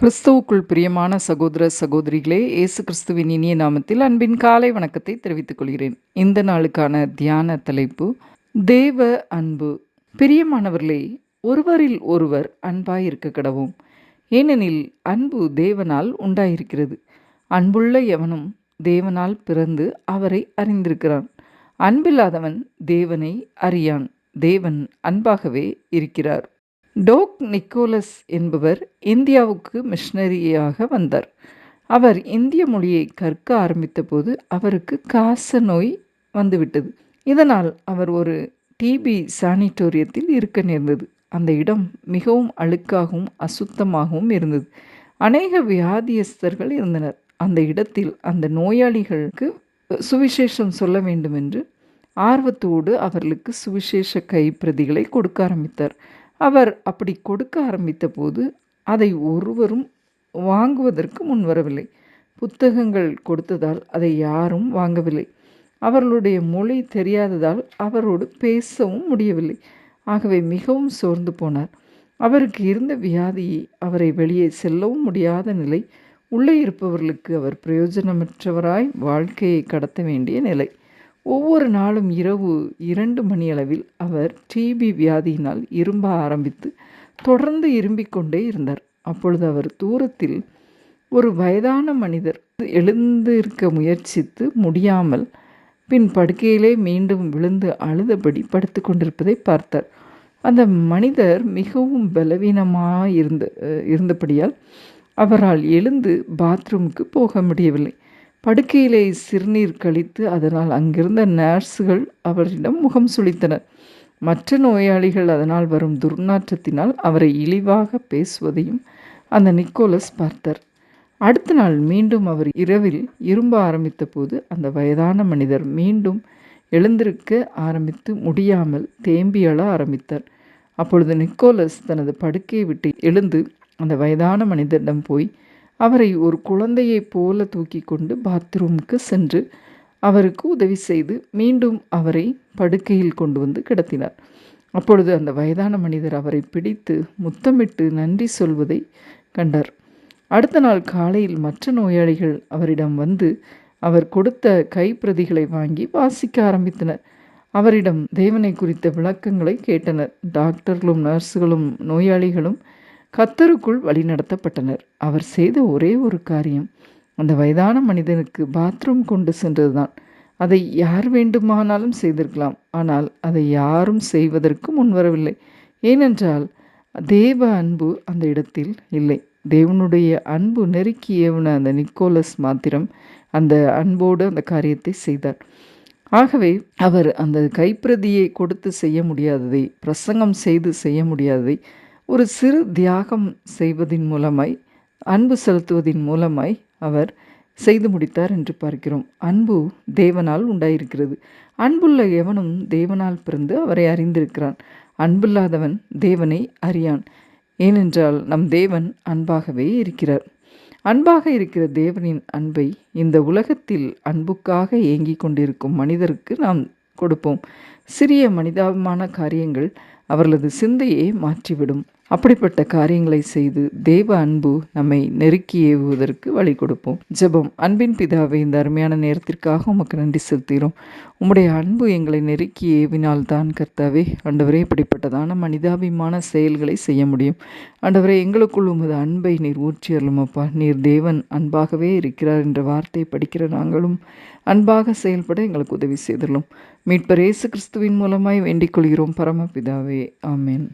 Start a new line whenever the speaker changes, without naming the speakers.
கிறிஸ்துவுக்குள் பிரியமான சகோதர சகோதரிகளே இயேசு கிறிஸ்துவின் இனிய நாமத்தில் அன்பின் காலை வணக்கத்தை தெரிவித்துக் கொள்கிறேன். இந்த நாளுக்கான தியான தலைப்பு தேவ அன்பு. பிரியமானவர்களே ஒருவரில் ஒருவர் அன்பாயிருக்க கடவும். ஏனெனில் அன்பு தேவனால் உண்டாயிருக்கிறது. அன்புள்ள எவனும் தேவனால் பிறந்து அவரை அறிந்திருக்கிறான். அன்பில்லாதவன் தேவனை அறியான். தேவன் அன்பாகவே இருக்கிறார். டோக் நிக்கோலஸ் என்பவர் இந்தியாவுக்கு மிஷனரியாக வந்தார். அவர் இந்திய மொழியை கற்க ஆரம்பித்தபோது அவருக்கு காச நோய் வந்துவிட்டது. இதனால் அவர் ஒரு டிபி சானிட்டோரியத்தில் இருக்க நேர்ந்தது. அந்த இடம் மிகவும் அழுக்காகவும் அசுத்தமாகவும் இருந்தது. அநேக வியாதியஸ்தர்கள் இருந்தனர். அந்த இடத்தில் அந்த நோயாளிகளுக்கு சுவிசேஷம் சொல்ல வேண்டும் என்று ஆர்வத்தோடு அவர்களுக்கு சுவிசேஷ கைப்பிரதிகளை கொடுக்க ஆரம்பித்தார். அவர் அப்படி கொடுக்க ஆரம்பித்த போது அதை ஒருவரும் வாங்குவதற்கு முன்வரவில்லை. புத்தகங்கள் கொடுத்ததால் அதை யாரும் வாங்கவில்லை. அவர்களுடைய மொழி தெரியாததால் அவரோடு பேசவும் முடியவில்லை. ஆகவே மிகவும் சோர்ந்து போனார். அவருக்கு இருந்த வியாதியை அவரை வெளியே செல்லவும் முடியாத நிலை உள்ளே இருப்பவர்களுக்கு அவர் பிரயோஜனமற்றவராய் வாழ்க்கையை கடத்த வேண்டிய நிலை. ஒவ்வொரு நாளும் இரவு இரண்டு மணியளவில் அவர் டிபி வியாதியினால் இரும்ப ஆரம்பித்து தொடர்ந்து இரும்பிக் கொண்டே இருந்தார். அப்பொழுது அவர் தூரத்தில் ஒரு வயதான மனிதர் எழுந்து இருக்க முயற்சித்து முடியாமல் பின் படுக்கையிலே மீண்டும் விழுந்து அழுதபடி படுத்து கொண்டிருப்பதை பார்த்தார். அந்த மனிதர் மிகவும் பலவீனமாக இருந்த இருந்தபடியால் அவரால் எழுந்து பாத்ரூமுக்கு போக முடியவில்லை. படுக்கையிலே சிறுநீர் கழித்து அதனால் அங்கிருந்த நர்ஸுகள் அவரிடம் முகம் சுளித்தனர் மற்ற நோயாளிகள் அதனால் வரும் துர்நாற்றத்தினால் அவரை இழிவாக பேசுவதையும் அந்த நிக்கோலஸ் பார்த்தார். அடுத்த நாள் மீண்டும் அவர் இரவில் இரும்ப ஆரம்பித்த போது அந்த வயதான மனிதர் மீண்டும் எழுந்திருக்க ஆரம்பித்து முடியாமல் தேம்பி ஆரம்பித்தார். அப்பொழுது நிக்கோலஸ் தனது படுக்கையை விட்டு எழுந்து அந்த வயதான மனிதரிடம் போய் அவரை ஒரு குழந்தையைப் போல தூக்கி கொண்டு பாத்ரூமுக்கு சென்று அவருக்கு உதவி செய்து மீண்டும் அவரை படுக்கையில் கொண்டு வந்து கிடத்தினார். அப்பொழுது அந்த வயதான மனிதர் அவரை பிடித்து முத்தமிட்டு நன்றி சொல்வதை கண்டார். அடுத்த நாள் காலையில் மற்ற நோயாளிகள் அவரிடம் வந்து அவர் கொடுத்த கைப்பிரதிகளை வாங்கி வாசிக்க ஆரம்பித்தனர். அவரிடம் தேவனை குறித்த விளக்கங்களை கேட்டனர். டாக்டர்களும் நர்ஸுகளும் நோயாளிகளும் கத்தருக்குள் வழிநடத்தப்பட்டனர். அவர் செய்த ஒரே ஒரு காரியம் அந்த வயதான மனிதனுக்கு பாத்ரூம் கொண்டு சென்றதுதான். அதை யார் வேண்டுமானாலும் செய்திருக்கலாம். ஆனால் அதை யாரும் செய்வதற்கு முன்வரவில்லை. ஏனென்றால் தேவ அன்பு அந்த இடத்தில் இல்லை. தேவனுடைய அன்பு நெருக்கியவன அந்த நிக்கோலஸ் மாத்திரம் அந்த அன்போடு அந்த காரியத்தை செய்தார். ஆகவே அவர் அந்த கைப்பிரதியை கொடுத்து செய்ய முடியாததை பிரசங்கம் செய்து செய்ய முடியாததை ஒரு சிறு தியாகம் செய்வதின் மூலமாய் அன்பு செலுத்துவதின் மூலமாய் அவர் செய்து முடித்தார் என்று பார்க்கிறோம். அன்பு தேவனால் உண்டாயிருக்கிறது. அன்புள்ள எவனும் தேவனால் பிறந்து அவரை அறிந்திருக்கிறான். அன்பில்லாதவன் தேவனை அறியான். ஏனென்றால் நம் தேவன் அன்பாகவே இருக்கிறார். அன்பாக இருக்கிற தேவனின் அன்பை இந்த உலகத்தில் அன்புக்காக ஏங்கி கொண்டிருக்கும் மனிதருக்கு நாம் கொடுப்போம். சிறிய மனிதாபமான காரியங்கள் அவர்களது சிந்தையை மாற்றிவிடும். அப்படிப்பட்ட காரியங்களை செய்து தேவ அன்பு நம்மை நெருக்கி ஏவுவதற்கு வழி கொடுப்போம். ஜெபம். அன்பின் பிதாவை இந்த அருமையான நேரத்திற்காக உமக்கு நன்றி செலுத்துகிறோம். உம்முடைய அன்பு எங்களை நெருக்கி ஏவினால் தான் கர்த்தாவே ஆண்டவரே இப்படிப்பட்டதான மனிதாபிமான செயல்களை செய்ய முடியும். ஆண்டவரே எங்களுக்குள் உமது அன்பை நீர் ஊற்றி அருளுமப்பா. நீர் தேவன் அன்பாகவே இருக்கிறார் என்ற வார்த்தை படிக்கிற நாங்களும் அன்பாக செயல்பட எங்களுக்கு உதவி செய்துள்ளோம். மீட்பர் இயேசு கிறிஸ்துவின் மூலமாய் வேண்டிக் கொள்கிறோம். பரமபிதாவே ஆமேன்.